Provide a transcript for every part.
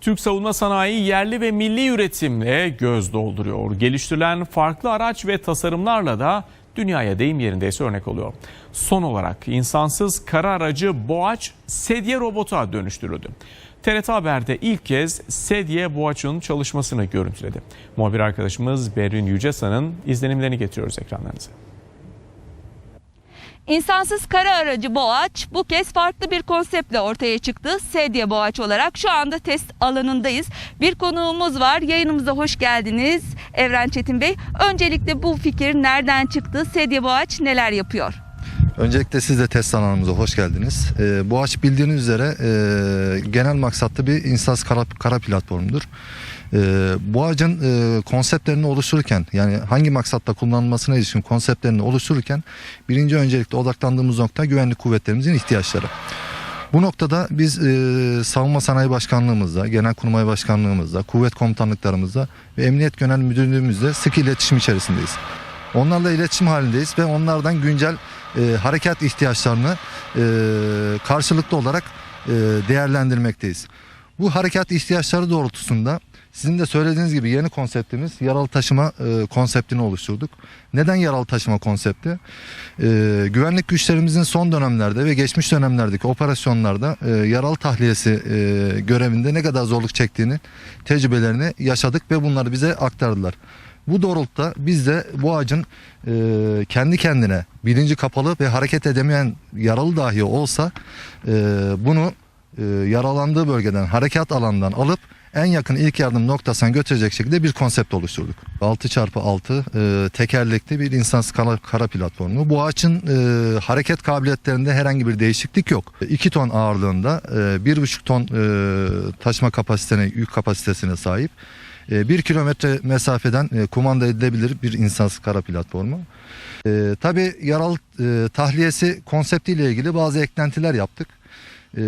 Türk savunma sanayi yerli ve milli üretimle göz dolduruyor. Geliştirilen farklı araç ve tasarımlarla da dünyaya deyim yerindeyse örnek oluyor. Son olarak insansız kara aracı Boğaç sedye robota dönüştürüldü. TRT Haber'de ilk kez sedye Boğaç'ın çalışmasını görüntüledi. Muhabir arkadaşımız Berrin Yücesan'ın izlenimlerini getiriyoruz ekranlarınıza. İnsansız kara aracı Boğaç bu kez farklı bir konseptle ortaya çıktı. Sedye Boğaç olarak şu anda test alanındayız. Bir konuğumuz var. Yayınımıza hoş geldiniz Evren Çetin Bey. Öncelikle bu fikir nereden çıktı? Sedye Boğaç neler yapıyor? Öncelikle siz de test alanımıza hoş geldiniz. Ee, bu aç bildiğiniz üzere e, genel maksatlı bir insansız kara, kara platformudur. Ee, bu ağacın e, konseptlerini oluştururken yani hangi maksatla kullanılmasına ilişkin konseptlerini oluştururken birinci öncelikle odaklandığımız nokta güvenlik kuvvetlerimizin ihtiyaçları. Bu noktada biz e, Savunma Sanayi Başkanlığımızda, Genelkurmay Başkanlığımızda, kuvvet komutanlıklarımızda ve Emniyet Genel Müdürlüğümüzde sık iletişim içerisindeyiz. Onlarla iletişim halindeyiz ve onlardan güncel e, harekat ihtiyaçlarını e, karşılıklı olarak e, değerlendirmekteyiz. Bu harekat ihtiyaçları doğrultusunda sizin de söylediğiniz gibi yeni konseptimiz yaralı taşıma e, konseptini oluşturduk. Neden yaralı taşıma konsepti? E, güvenlik güçlerimizin son dönemlerde ve geçmiş dönemlerdeki operasyonlarda e, yaralı tahliyesi e, görevinde ne kadar zorluk çektiğini tecrübelerini yaşadık ve bunları bize aktardılar. Bu doğrultuda biz de bu ağacın e, kendi kendine bilinci kapalı ve hareket edemeyen yaralı dahi olsa e, bunu e, yaralandığı bölgeden harekat alanından alıp en yakın ilk yardım noktasına götürecek şekilde bir konsept oluşturduk. 6x6 e, tekerlekli bir insansız kara, kara platformu. Bu ağaçın e, hareket kabiliyetlerinde herhangi bir değişiklik yok. 2 ton ağırlığında e, 1,5 ton e, taşıma kapasitesine, yük kapasitesine sahip. 1 kilometre mesafeden e, kumanda edilebilir bir insansız kara platformu. E, tabii yaralı e, tahliyesi konseptiyle ilgili bazı eklentiler yaptık. E,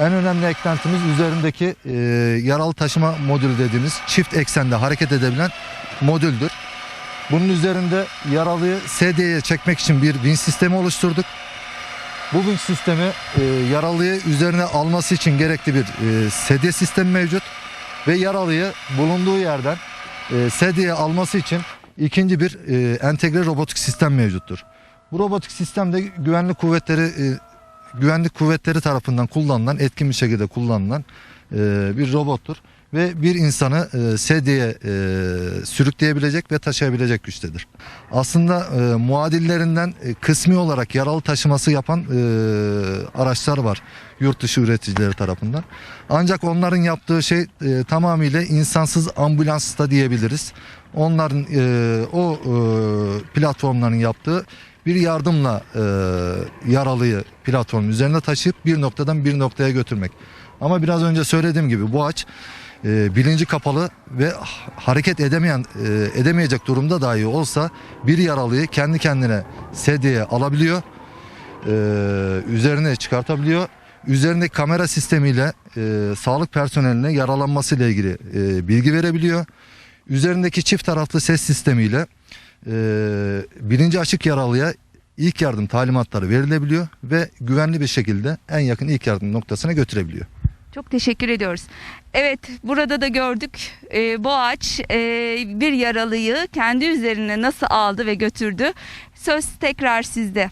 en önemli eklentimiz üzerindeki e, yaralı taşıma modülü dediğimiz çift eksende hareket edebilen modüldür. Bunun üzerinde yaralıyı sedyeye çekmek için bir win sistemi oluşturduk. Bu win sistemi e, yaralıyı üzerine alması için gerekli bir e, sedye sistemi mevcut ve yaralıyı bulunduğu yerden e, sedyeye alması için ikinci bir e, entegre robotik sistem mevcuttur. Bu robotik sistemde güvenlik kuvvetleri e, güvenlik kuvvetleri tarafından kullanılan etkin bir şekilde kullanılan e, bir robottur ve bir insanı e, sedyeye e, sürükleyebilecek ve taşıyabilecek güçtedir. Aslında e, muadillerinden e, kısmi olarak yaralı taşıması yapan e, araçlar var yurt dışı üreticileri tarafından. Ancak onların yaptığı şey e, tamamıyla insansız ambulans da diyebiliriz. Onların e, o e, platformların yaptığı bir yardımla e, yaralıyı platformun üzerine taşıyıp bir noktadan bir noktaya götürmek. Ama biraz önce söylediğim gibi bu ağaç e, bilinci kapalı ve ha- hareket edemeyen e, edemeyecek durumda dahi olsa bir yaralıyı kendi kendine sedyeye alabiliyor. E, üzerine çıkartabiliyor. Üzerindeki kamera sistemiyle e, sağlık personeline yaralanması ile ilgili e, bilgi verebiliyor. Üzerindeki çift taraflı ses sistemiyle e, bilinci açık yaralıya ilk yardım talimatları verilebiliyor ve güvenli bir şekilde en yakın ilk yardım noktasına götürebiliyor. Çok teşekkür ediyoruz. Evet burada da gördük e, Boğaç e, bir yaralıyı kendi üzerine nasıl aldı ve götürdü. Söz tekrar sizde.